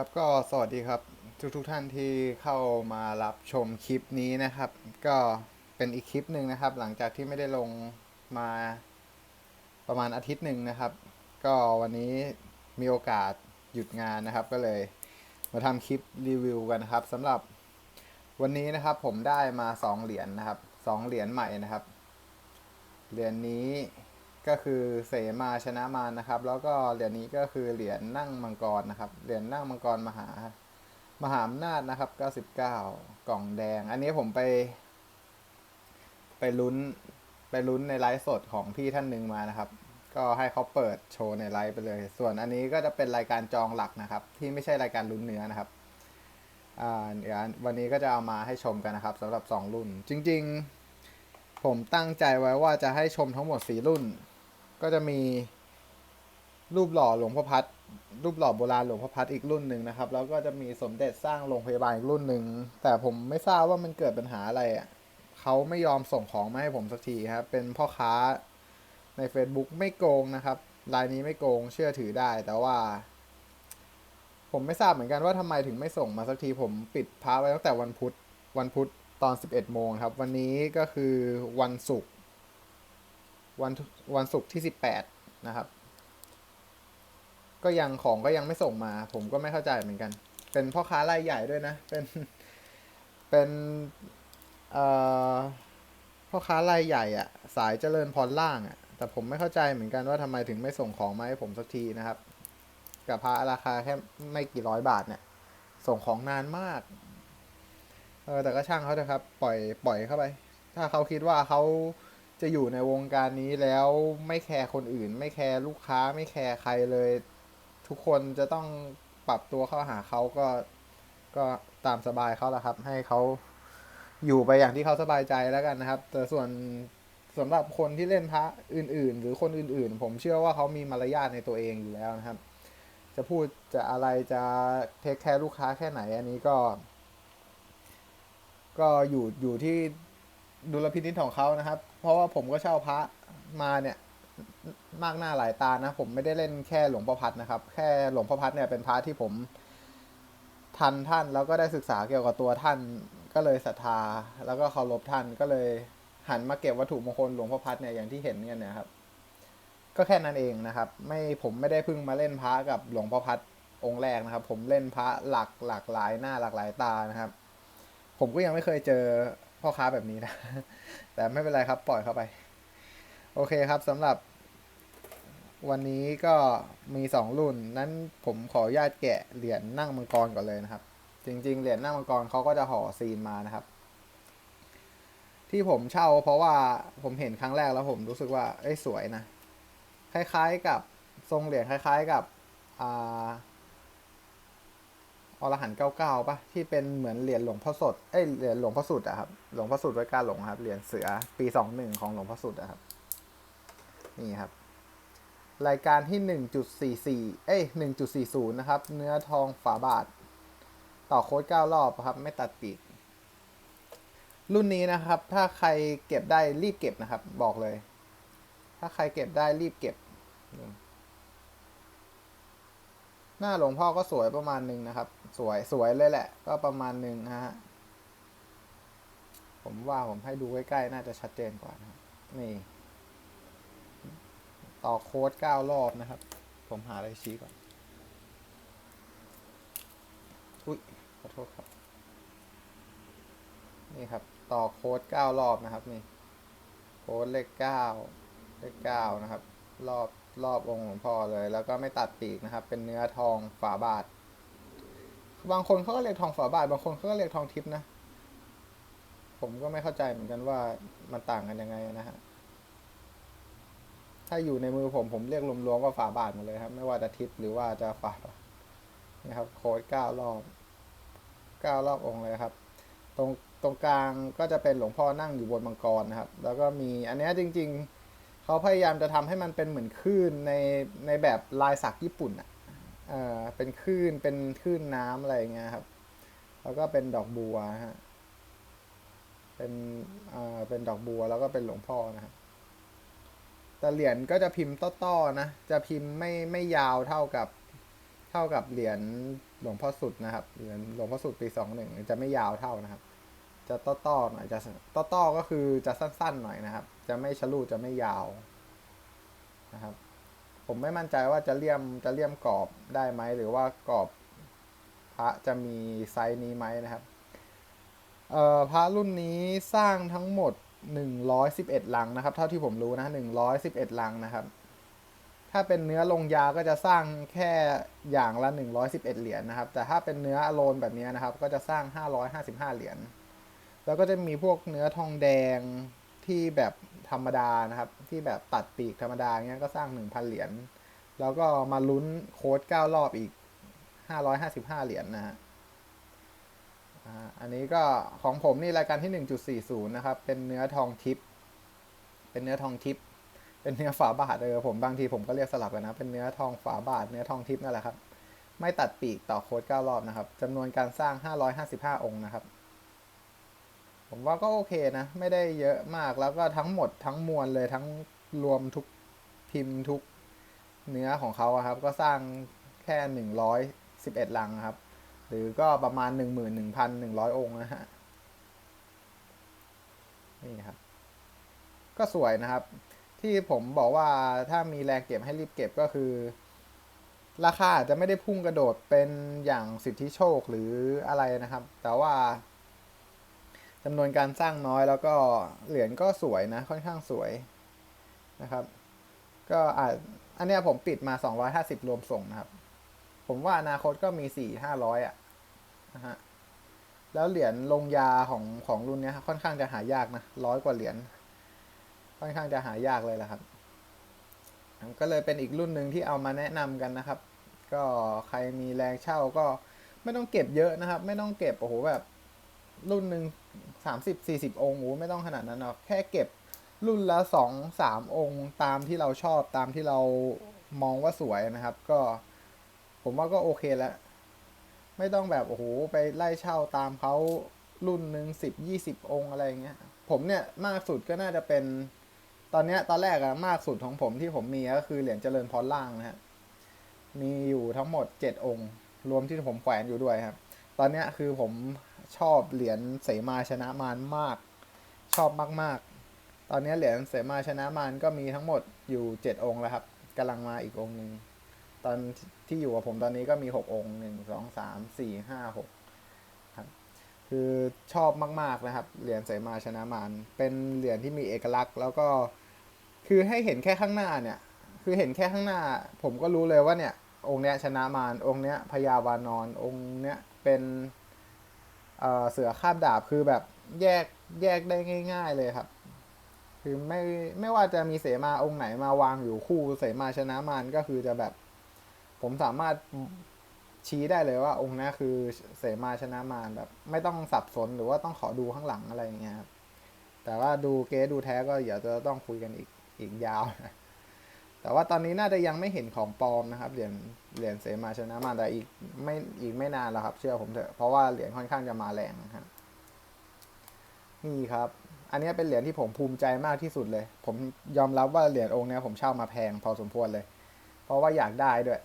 ครับก็สวัสดีครับทุกทุกท่านที่เข้ามารับชมคลิปนี้นะครับ ก็เป็นอีกคลิปหนึ่งนะครับ หลังจากที่ไม่ได้ลงมาประมาณอาทิตย์หนึ่งนะครับ ก็วันนี้มีโอกาสหยุดงานนะครับ ก็เลยมาทำคลิปรีวิวกันนะครับสำหรับวันนี้นะครับผมได้มาสองเหรียญนะครับสองเหรียญใหม่นะครับเหรียญนี้ ก็คือเสมาชนะมารนะครับ แล้วก็เหรียญนี้ก็คือเหรียญนั่งมังกรนะครับ เหรียญนั่งมังกรมหามหาอำนาจนะครับ 99 กล่องแดง อันนี้ผมไป ไปลุ้นไปลุ้นในไลฟ์สดของพี่ท่านหนึ่งมานะครับ ก็ให้เขาเปิดโชว์ในไลฟ์ไปเลย ส่วนอันนี้ก็จะเป็นรายการจองหลักนะครับ ที่ไม่ใช่รายการลุ้นเนื้อนะครับอ่าเดี๋ยววันนี้ก็จะเอามาให้ชมกันนะครับสำหรับ 2 รุ่น จริง ๆ ผมตั้งใจไว้ว่าจะให้ชมทั้งหมด 4 รุ่น ก็จะมีรูปหล่อหลวงพ่อพัดรูปหล่อโบราณหลวงพ่อพัดอีกรุ่นหนึ่งนะครับ แล้วก็จะมีสมเด็จสร้างโรงพยาบาลอีกรุ่นหนึ่งแต่ผมไม่ทราบว่ามันเกิดปัญหาอะไรอะเขาไม่ยอมส่งของมาให้ผมสักทีครับเป็นพ่อค้าใน Facebook ไม่โกงนะครับรายนี้ไม่โกงเชื่อถือได้ แต่ว่า ผมไม่ทราบเหมือนกันว่าทำไมถึงไม่ส่งมาสักทีผมปิดพาไว้ตั้งแต่วันพุธวันพุธตอน 11โมงครับ วันนี้ก็คือวันศุกร์ วันวันศุกร์ที่ 18 นะครับ ก็ยังของก็ยังไม่ส่งมา ผมก็ไม่เข้าใจเหมือนกัน เป็นพ่อค้ารายใหญ่ด้วยนะ เป็นเป็นพ่อค้ารายใหญ่อะสายเจริญพรล่างอะแต่ผมไม่เข้าใจเหมือนกันว่าทำไมถึงไม่ส่งของมาให้ผมสักทีนะครับ กับพระราคาแค่ไม่กี่ร้อยบาทเนี่ย ส่งของนานมาก เออแต่ก็ช่างเขาเถอะครับ ปล่อยปล่อยเข้าไป ถ้าเขาคิดว่าเขา จะอยู่ในวงการนี้แล้วไม่แคร์คนอื่น ไม่แคร์ลูกค้าไม่แคร์ใครเลย ทุกคนจะต้องปรับตัวเข้าหาเขาก็ก็ตามสบายเขาละครับ ให้เขาอยู่ไปอย่างที่เขาสบายใจแล้วกันนะครับ แต่ส่วนสำหรับคนที่เล่นพระอื่น ๆ หรือคนอื่น ๆ ผมเชื่อว่าเขามีมารยาทในตัวเองอยู่แล้วนะครับ จะพูดจะอะไรจะเทคแคร์ลูกค้าแค่ไหนอันนี้ก็ ก็อยู่อยู่ที่ดุลพินิจของเขานะครับ เพราะว่าผมก็เช่าพระมาเนี่ยมากหน้าหลายตานะ ผมไม่ได้เล่นแค่หลวงพ่อพัดนะครับ แค่หลวงพ่อพัดเนี่ยเป็นพระที่ผมทันท่านแล้วก็ได้ศึกษาเกี่ยวกับตัวท่านก็เลยศรัทธาแล้วก็เคารพท่านก็เลยหันมาเก็บวัตถุมงคลหลวงพ่อพัดเนี่ยอย่างที่เห็นเนี่ยนะครับ ก็แค่นั้นเองนะครับ ไม่ผมไม่ได้พิ่งมาเล่นพระกับหลวงพ่อพัดองค์แรกนะครับ ผมเล่นพระหลักหลากหลายหน้าหลากหลายตานะครับ ผมก็ยังไม่เคยเจอ พ่อค้าแบบนี้นะ แต่ไม่เป็นไรครับปล่อยเข้าไป โอเคครับสำหรับ วันนี้ก็มีสองรุ่น นั้นผมขออนุญาตแกะเหรียญนั่งมังกรก่อนเลยนะครับ จริง ๆ เหรียญนั่งมังกรเขาก็จะห่อซีนมานะครับ ที่ผมเช่าเพราะว่าผมเห็นครั้งแรกแล้วผมรู้สึกว่าเอ้ยสวยนะ คล้ายๆกับทรงเหรียญคล้าย ๆกับอ่า อรหันต์เก้าเก้าปะที่เป็นเหมือนเหรียญหลวงพ่อสดเอ้ยเหรียญหลวงพ่อสุดอะครับหลวงพ่อสุดไว้กล้าหลงครับเหรียญเสือปีสองหนึ่งของหลวงพ่อสุดอะครับนี่ครับ รายการที่หนึ่งจุดสี่สี่เอ้ยหนึ่งจุดสี่ศูนย์นะครับ เนื้อทองฝาบาท ต่อโค้ดเก้ารอบครับ ไม่ตัดปีกรุ่นนี้นะครับ ถ้าใครเก็บได้รีบเก็บนะครับ บอกเลย ถ้าใครเก็บได้รีบเก็บ หน้าหลวงพ่อก็สวยประมาณหนึ่งนะครับ สวยสวยเลยแหละ ก็ประมาณหนึ่งนะฮะ ผมว่าผมให้ดูใกล้ๆ น่าจะชัดเจนกว่านะนี่ ต่อโค้ดเก้ารอบนะครับ ผมหาอะไรชี้ก่อน อุ้ยขอโทษครับ นี่ครับ ต่อโค้ดเก้ารอบนะครับนี่ โค้ดเลขเก้าเลขเก้านะครับ รอบรอบองค์หลวงพ่อเลย แล้วก็ไม่ตัดปีกนะครับ เป็นเนื้อทองฝาบาท บางคนเขาก็เรียกทองฝาบาท บางคนเขาก็เรียกทองทิพนะ ผมก็ไม่เข้าใจเหมือนกันว่ามันต่างกันยังไงนะฮะ ถ้าอยู่ในมือผมผมเรียกรวมๆว่าฝาบาทหมาเลยครับ ไม่ว่าจะทิพหรือว่าจะฝาบานะครับ โค้ดเก้ารอบเก้ารอบองค์เลยครับ ตรงตรงกลางก็จะเป็นหลวงพ่อนั่งอยู่บนมังกรนะครับ แล้วก็มีอันนี้จริง ๆเขาพยายามจะทำให้มันเป็นเหมือนคลื่นในในแบบลายสักญี่ปุ่นอะ เออเป็นคลื่นเป็นคลื่นน้ำอะไรเงี้ยครับ แล้วก็เป็นดอกบัวฮะเป็นเอ่อเป็นดอกบัวแล้วก็เป็นหลวงพ่อนะครับแต่เหรียญก็จะพิมพ์ต้อๆนะ จะพิมพ์ไม่ไม่ยาวเท่ากับเท่ากับเหรียญหลวงพ่อสุดนะครับ เหรียญหลวงพ่อสุดปีสองหนึ่งจะไม่ยาวเท่านะครับ จะต้อๆหน่อยจะต้อๆก็คือจะสั้นๆหน่อยนะครับ จะไม่ชะลูดจะไม่ยาวนะครับ ผมไม่มั่นใจว่าจะเลี่ยมจะเลี่ยมกรอบได้ไหม หรือว่ากรอบพระจะมีไซส์นี้ไหมนะครับเอ่อพระรุ่นนี้สร้างทั้งหมด 111 หลังนะครับ เท่าที่ผมรู้นะ 111 หลังนะครับ ถ้าเป็นเนื้อลงยาก็จะสร้างแค่อย่างละ 111 เหรียญนะครับ แต่ถ้าเป็นเนื้ออโลนแบบนี้นะครับ ก็จะสร้าง 555 เหรียญแล้วก็จะมีพวกเนื้อทองแดงที่แบบ ธรรมดานะครับ ที่แบบตัดปีกธรรมดาเงี้ยก็สร้าง 1,000 เหรียญแล้วก็มาลุ้นโค้ด9รอบอีก 555 เหรียญนะฮะอันนี้ก็ของผมนี่รายการที่ 1.40 นะครับ เป็นเนื้อทองทิพย์เป็นเนื้อทองทิพย์เป็นเนื้อฝาบาทเออผมบางทีผมก็เรียกสลับกันนะ เป็นเนื้อทองฝาบาท เนื้อทองทิพย์นั่นแหละครับ ไม่ตัดปีกต่อโค้ด9รอบนะครับจำนวนการสร้าง 555 องค์นะครับ ผมว่าก็โอเคนะ ไม่ได้เยอะมากแล้วก็ทั้งหมดทั้งมวลเลยทั้งรวมทุกพิมพ์ทุกเนื้อของเขาครับ ก็สร้างแค่ 111 ลังครับ หรือก็ประมาณ 11,100 องค์นะฮะนี่ครับ ก็สวยนะครับ ที่ผมบอกว่าถ้ามีแรงเก็บให้รีบเก็บก็คือ ราคาอาจจะไม่ได้พุ่งกระโดดเป็นอย่างสิทธิโชคหรืออะไรนะครับ แต่ว่า จำนวนการสร้างน้อยแล้วก็เหรียญก็สวยนะ ค่อนข้างสวยนะครับ ก็อาจอันเนี้ยผมปิดมา 250 รวมส่งนะครับ ผมว่าอนาคตก็มีสี่ห้าร้อยอะนะฮะแล้วเหรียญลงยาของของรุ่นนี้ค่อนข้างจะหายากนะร้อยกว่าเหรียญค่อนข้างจะหายากเลยแหละครับ ก็เลยเป็นอีกรุ่นหนึ่งที่เอามาแนะนำกันนะครับ ก็ใครมีแรงเช่าก็ไม่ต้องเก็บเยอะนะครับ ไม่ต้องเก็บโอ้โหแบบรุ่นหนึ่ง สามสิบสี่สิบองค์โอ้ไม่ต้องขนาดนั้นหรอกแค่เก็บรุ่นละสองสามองค์ตามที่เราชอบตามที่เรามองว่าสวยนะครับ ก็ ผมว่าก็โอเคแล้ว ไม่ต้องแบบโอ้โหไปไล่เช่าตามเขารุ่นหนึ่งสิบยี่สิบองค์อะไรเงี้ย ผมเนี่ยมากสุดก็น่าจะเป็น ตอนเนี้ยตอนแรกอะมากสุดของผมที่ผมมีก็คือเหรียญเจริญพรล่างนะฮะมีอยู่ทั้งหมดเจ็ดองค์ รวมที่ผมแขวนอยู่ด้วยครับ ตอนเนี้ยคือผม ชอบเหรียญเสมาชนะมารมาก ชอบมากๆ ตอนนี้เหรียญเสมาชนะมารก็มีทั้งหมดอยู่เจ็ดองค์แล้วครับกำลังมาอีกองค์หนึ่งตอนที่อยู่กับผมตอนนี้ก็มีหกองค์หนึ่งสองสามสี่ห้าหกครับคือชอบมาก ๆนะครับเหรียญเสมาชนะมารเป็นเหรียญที่มีเอกลักษณ์แล้วก็คือให้เห็นแค่ข้างหน้าเนี่ย คือเห็นแค่ข้างหน้า ผมก็รู้เลยว่าเนี่ย องค์เนี้ยชนะมารองค์เนี้ยพญาวานอนองค์เนี้ยเป็น เสือคาบดาบคือแบบแยกแยกได้ง่าย ๆเลยครับ คือไม่ไม่ว่าจะมีเสมาองค์ไหนมาวางอยู่คู่เสมาชนะมารก็คือจะแบบ ผมสามารถชี้ได้เลยว่าองค์นี้คือเสมาชนะมารแบบ ไม่ต้องสับสนหรือว่าต้องขอดูข้างหลังอะไรอย่างเงี้ยครับแต่ว่าดูเก๊ดูแท้ก็เดี๋ยวจะต้องคุยกันอีกอีกยาวนะ แต่ว่าตอนนี้น่าจะยังไม่เห็นของปลอมนะครับเหรียญเหรียญเสมาชนะมาแต่อีกไม่อีกไม่นานแล้วครับเชื่อผมเถอะเพราะว่าเหรียญค่อนข้างจะมาแรงนะครับนี่ครับ อันนี้เป็นเหรียญที่ผมภูมิใจมากที่สุดเลย ผมยอมรับว่าเหรียญองค์นี้ผมเช่ามาแพงพอสมควรเลย เพราะว่าอยากได้ด้วย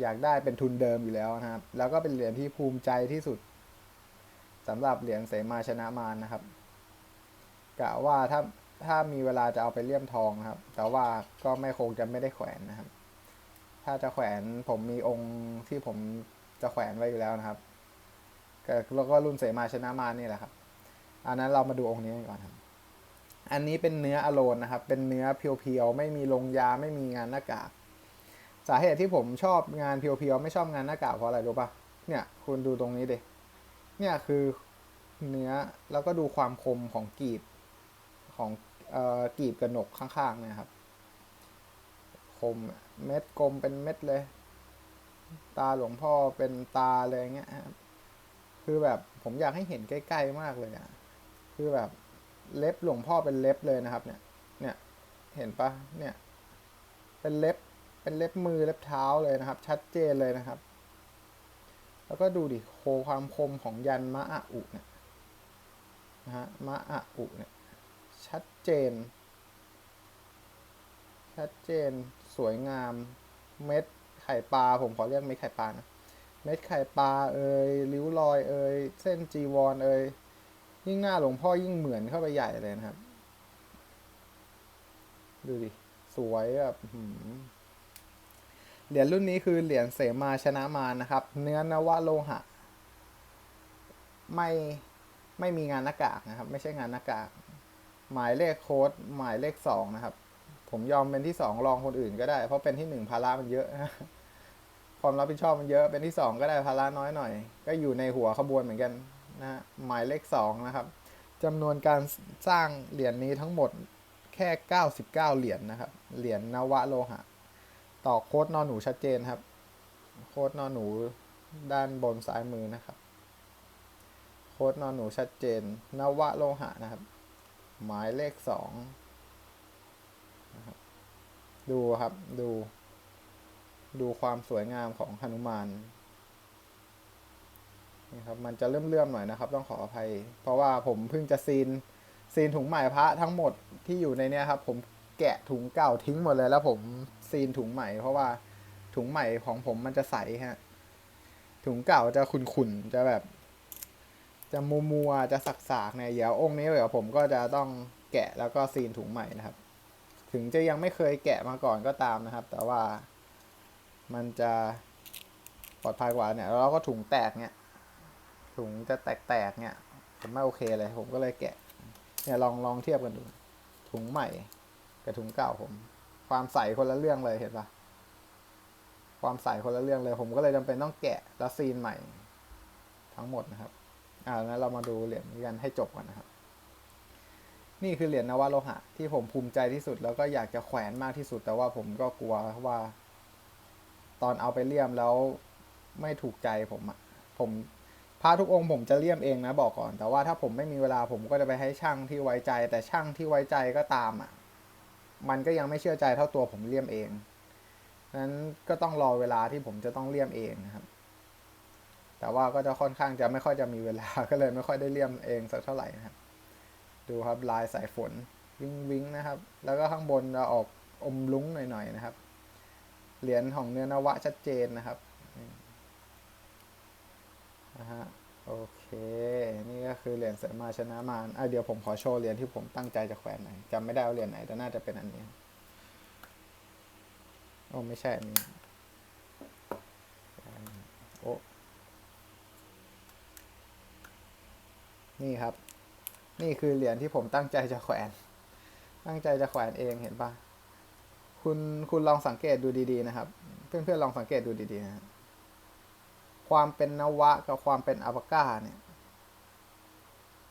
อยากได้เป็นทุนเดิมอยู่แล้วนะครับ แล้วก็เป็นเหรียญที่ภูมิใจที่สุดสำหรับเหรียญเสมาชนะมารนะครับกะว่าถ้า ถ้ามีเวลาจะเอาไปเลี่ยมทองนะครับ แต่ว่าก็ไม่คงจะไม่ได้แขวนนะครับ ถ้าจะแขวนผมมีองค์ที่ผมจะแขวนไว้อยู่แล้วนะครับแล้วก็รุ่นเสมาชนะมานี่แหละครับ อันนั้นเรามาดูองค์นี้กันก่อนครับ อันนี้เป็นเนื้ออโลนนะครับ เป็นเนื้อเพียวๆ ไม่มีลงยา ไม่มีงานหน้ากาก สาเหตุที่ผมชอบงานเพียวๆ ไม่ชอบงานหน้ากากเพราะอะไรรู้ปะเนี่ย คุณดูตรงนี้ดิ เนี่ยคือเนื้อ แล้วก็ดูความคมของกีบของ กีบกระหนกข้างๆเนี่ยครับ คมเม็ดกลมเป็นเม็ดเลย ตาหลวงพ่อเป็นตาเลยเงี้ยครับคือแบบผมอยากให้เห็นใกล้ๆมากเลยอะคือแบบเล็บหลวงพ่อเป็นเล็บเลยนะครับ เนี่ย เนี่ย เห็นปะเนี่ย เป็นเล็บ เป็นเล็บมือเล็บเท้าเลยนะครับ ชัดเจนเลยนะครับ แล้วก็ดูดิโคความคมของยันมะอะอุเนี่ยนะฮะมะอะอุเนี่ย ชัดเจน ชัดเจน สวยงาม เม็ดขข่ปลา ผมขอเรียกเม็ดไข่ปลานะ เม็ดไข่ปลาเอ่ยริ้วรอยเอ่ยเส้นจีวรเอ่ยยิ่งหน้าหลวงพ่อยิ่งเหมือนเข้าไปใหญ่เลยนะครับ ดูดิ สวยแบบเหรียญรุ่นนี้คือเหรียญเสมาชนะมานะครับ เนื้อนวโลหะ ไม่ไม่มีงานหน้ากากนะครับ ไม่ใช่งานหน้ากาก หมายเลขโค้ดหมายเลขสองนะครับ ผมยอมเป็นที่สองรองคนอื่นก็ได้ เพราะเป็นที่หนึ่งภาระมันเยอะความรับผิดชอบมันเยอะเป็นที่สองก็ได้ภาระน้อยหน่อย ก็อยู่ในหัวขบวนเหมือนกันนะหมายเลขสองนะครับจำนวนการสร้างเหรียญนี้ทั้งหมดแค่ 99 เหรียญนะครับ เหรียญนวโลหะ ต่อโค้ดนอนหนูชัดเจนครับ โค้ดนอนหนูด้านบนซ้ายมือนะครับ โค้ดนอนหนูชัดเจนนวโลหะนะครับ หมายเลขสองดูครับดู ดูความสวยงามของหนุมานนี่ครับมันจะเลื่อมๆหน่อยนะครับ ต้องขออภัย เพราะว่าผมเพิ่งจะซีนซีนถุงใหม่พระทั้งหมดที่อยู่ในเนี้ยครับ ผมแกะถุงเก่าทิ้งหมดเลย แล้วผมซีนถุงใหม่ เพราะว่าถุงใหม่ของผมมันจะใสฮะถุงเก่าจะขุ่นๆจะแบบ จะมัวมัวจะสักๆเนี่ยเดี๋ยวองค์นี้เดี๋ยวผมก็จะต้องแกะแล้วก็ซีนถุงใหม่นะครับ ถึงจะยังไม่เคยแกะมาก่อนก็ตามนะครับ แต่ว่ามันจะปลอดภัยกว่าเนี่ยแล้วเราก็ถุงแตกเนี่ยถุงจะแตกๆเนี่ยผมไม่โอเคเลย ผมก็เลยแกะเนี่ยลองลองเทียบกันดูถุงใหม่กับถุงเก่าผม ความใสคนละเรื่องเลยเห็นปะความใสคนละเรื่องเลย ผมก็เลยจำเป็นต้องแกะแล้วซีนใหม่ ทั้งหมดนะครับ อ่านั้นเรามาดูเหรียญนี้กันให้จบก่อนนะครับ นี่คือเหรียญนวโลหะ ที่ผมภูมิใจที่สุด แล้วก็อยากจะแขวนมากที่สุด แต่ว่าผมก็กลัวว่า ตอนเอาไปเลี่ยมแล้วไม่ถูกใจผมอะผมพระทุกองค์ผมจะเลี่ยมเองนะบอกก่อน แต่ว่าถ้าผมไม่มีเวลาผมก็จะไปให้ช่างที่ไว้ใจ แต่ช่างที่ไว้ใจก็ตามอะมันก็ยังไม่เชื่อใจเท่าตัวผมเลี่ยมเองนั้นก็ต้องรอเวลาที่ผมจะต้องเลี่ยมเองนะครับ แต่ว่าก็จะค่อนข้างจะไม่ค่อยจะมีเวลา ก็เลยไม่ค่อยได้เลี่ยมเองสักเท่าไหร่นะครับ ดูครับลายสายฝนวิงวิงนะครับ แล้วก็ข้างบนจะออกอมลุ้งหน่อยๆนะครับ เหรียญของเนื้อนวะชัดเจนนะครับนะฮะโอเค นี่ก็คือเหรียญเสมาชนะมารอะเดี๋ยวผมขอโชว์เหรียญที่ผมตั้งใจจะแขวนหน่อยจำไม่ได้ว่าเหรียญไหนแต่น่าจะเป็นอันนี้โอ้ไม่ใช่อันนี้โอ้ นี่ครับ นี่คือเหรียญที่ผมตั้งใจจะแขวน ตั้งใจจะแขวนเองเห็นปะคุณคุณลองสังเกตดูดีๆนะครับ เพื่อนๆลองสังเกตดูดีๆนะความเป็นนวะกับความเป็นอัปก้าเนี่ย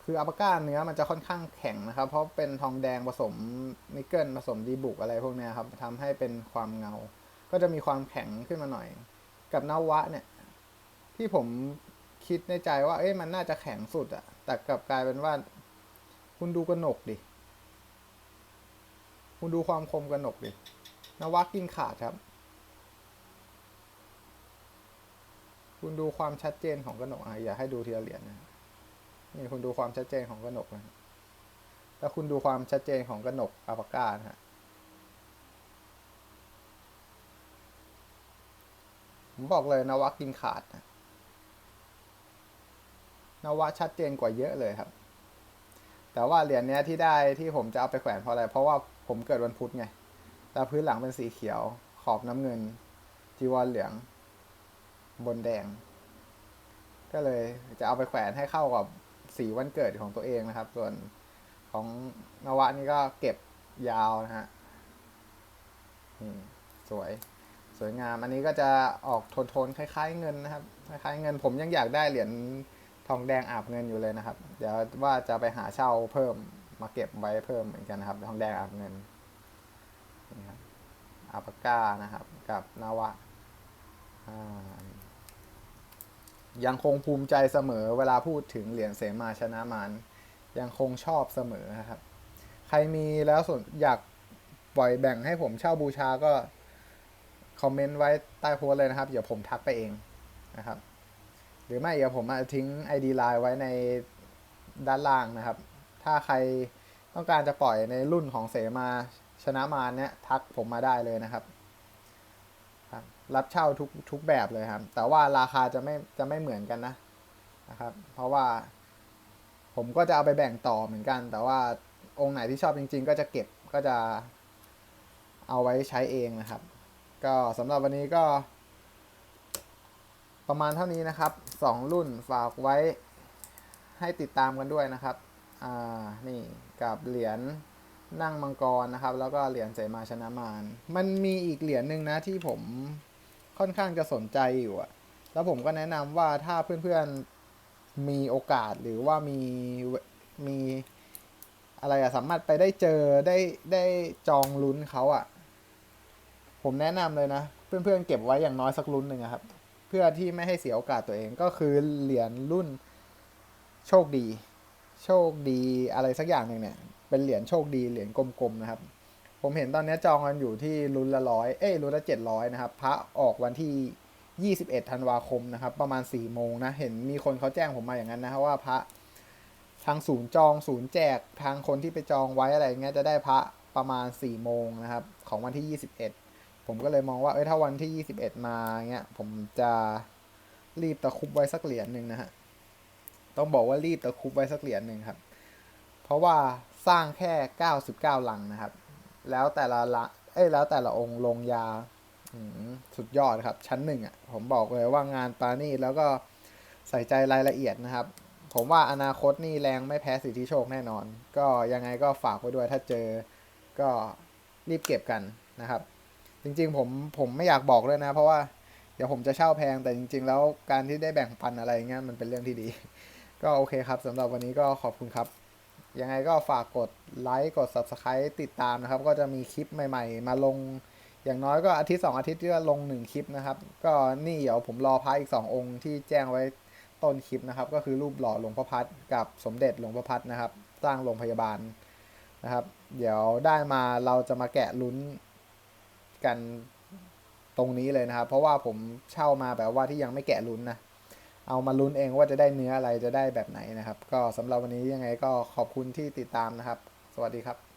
คืออัปก้าเนื้อมันจะค่อนข้างแข็งนะครับ เพราะเป็นทองแดงผสมนิกเกิลผสมดีบุกอะไรพวกนี้ครับทำให้เป็นความเงา ก็จะมีความแข็งขึ้นมาหน่อย กับนวะเนี่ย ที่ผม คิดในใจว่า เอ้ยมันน่าจะแข็งสุดอะแต่กลับกลายเป็นว่า คุณดูกระหนกดิ คุณดูความคมกระหนกดินวะกินขาดครับ คุณดูความชัดเจนของกระหนกอะอย่าให้ดูทีละเหรียญนะนี่คุณดูความชัดเจนของกระหนกนะแล้วคุณดูความชัดเจนของกระหนกอาปากานะฮะผมบอกเลยนวะกินขาดนะ นวะชัดเจนกว่าเยอะเลยครับ แต่ว่าเหรียญเนี้ยที่ได้ที่ผมจะเอาไปแขวนเพราะอะไร เพราะว่าผมเกิดวันพุธไง แต่พื้นหลังเป็นสีเขียว ขอบน้ำเงิน จีวรเหลือง บนแดง ก็เลยจะเอาไปแขวนให้เข้ากับสีวันเกิดของตัวเองนะครับ ส่วนของนวะนี่ก็เก็บยาวนะฮะนี่สวยสวยงาม อันนี้ก็จะออกโทนๆคล้าย ๆ เงินนะครับ คล้ายๆเงิน ผมยังอยากได้เหรียญ ทองแดงอาบเงินอยู่เลยนะครับ เดี๋ยวว่าจะไปหาเช่าเพิ่มมาเก็บไว้เพิ่มเหมือนกันนะครับ ทองแดงอาบเงินนี่ครับอาปาก้านะครับ กับนาวะอ่ายังคงภูมิใจเสมอเวลาพูดถึงเหรียญเสมาชนะมารยังคงชอบเสมอนะครับ ใครมีแล้วส่วนอยากปล่อยแบ่งให้ผมเช่าบูชาก็ คอมเมนต์ไว้ใต้โพสเลยนะครับ เดี๋ยวผมทักไปเองนะครับ หรือไม่เดี๋ยวผมทิ้ง ID ไลน์ไว้ในด้านล่างนะครับ ถ้าใครต้องการจะปล่อยในรุ่นของเสมาชนะมารเนี่ยทักผมมาได้เลยนะครับครับ รับเช่าทุกทุกแบบเลยครับ แต่ว่าราคาจะไม่จะไม่เหมือนกันนะนะครับ เพราะว่า ผมก็จะเอาไปแบ่งต่อเหมือนกัน แต่ว่าองค์ไหนที่ชอบจริง ๆ ก็จะเก็บก็จะเอาไว้ใช้เองนะครับ ก็สำหรับวันนี้ก็ ประมาณเท่านี้นะครับสองรุ่นฝากไว้ให้ติดตามกันด้วยนะครับ อ่า นี่กับเหรียญนั่งมังกรนะครับ แล้วก็เหรียญเสมาชนะมารมันมีอีกเหรียญหนึ่งนะที่ผมค่อนข้างจะสนใจอยู่อะแล้วผมก็แนะนำว่าถ้าเพื่อนๆมีโอกาสหรือว่ามีมีอะไรอะสามารถไปได้เจอได้ได้จองลุ้นเขาอะผมแนะนำเลยนะ เพื่อนๆเก็บไว้อย่างน้อยสักลุ้นหนึ่งครับ เพื่อที่ไม่ให้เสียโอกาสตัวเองก็คือเหรียญรุ่นโชคดี โชคดีอะไรสักอย่างหนึ่งเนี่ย เป็นเหรียญโชคดีเหรียญกลมๆนะครับ ผมเห็นตอนนี้จองกันอยู่ที่รุ่นละร้อยเอ้ยรุ่นละเจ็ดร้อยนะครับ พระออกวันที่ 21ธันวาคมนะครับ ประมาณ4โมงนะ เห็นมีคนเขาแจ้งผมมาอย่างนั้นนะครับว่าพระทางศูนย์จองศูนย์แจกทางคนที่ไปจองไว้อะไรเงี้ยจะได้พระประมาณ4โมงนะครับ ของวันที่ 21 ผมก็เลยมองว่าเอ้ยถ้าวันที่ 21 มาเงี้ยผมจะรีบตะคุบไว้สักเหรียญหนึ่งนะฮะต้องบอกว่ารีบตะคุบไว้สักเหรียญหนึ่งครับ เพราะว่าสร้างแค่ 99 ลังนะครับ แล้วแต่ละละเอ้ยแล้วแต่ละองค์ลงยาสุดยอดครับ ชั้นหนึ่งอะผมบอกเลยว่างานปานี่แล้วก็ใส่ใจรายละเอียดนะครับ ผมว่าอนาคตนี่แรงไม่แพ้สิทธิโชคแน่นอน ก็ยังไงก็ฝากไว้ด้วยถ้าเจอก็รีบเก็บกันนะครับ จริง ๆ ผมผมไม่อยากบอกเลยนะ เพราะว่าเดี๋ยวผมจะเช่าแพงแต่จริง ๆ แล้วการที่ได้แบ่งปันอะไรเงี้ยมันเป็นเรื่องที่ดี ก็โอเคครับสำหรับวันนี้ก็ขอบคุณครับ ยังไงก็ฝากกดไลค์กด Subscribe ติดตามนะครับ ก็จะมีคลิปใหม่ ๆ มาลง อย่างน้อยก็อาทิตย์ 2 อาทิตย์ที่จะลง 1 คลิปนะครับ ก็นี่เดี๋ยวผมรอพระอีก 2 องค์ที่แจ้งไว้ต้นคลิปนะครับ ก็คือรูปหล่อหลวงพ่อพัดกับสมเด็จหลวงพ่อพัดนะครับ สร้างโรงพยาบาลนะครับ เดี๋ยวได้มาเราจะมาแกะลุ้น กันตรงนี้เลยนะครับ เพราะว่าผมเช่ามาแบบว่าที่ยังไม่แกะลุ้นนะ เอามาลุ้นเองว่าจะได้เนื้ออะไรจะได้แบบไหนนะครับ ก็สำหรับวันนี้ยังไงก็ขอบคุณที่ติดตามนะครับ สวัสดีครับ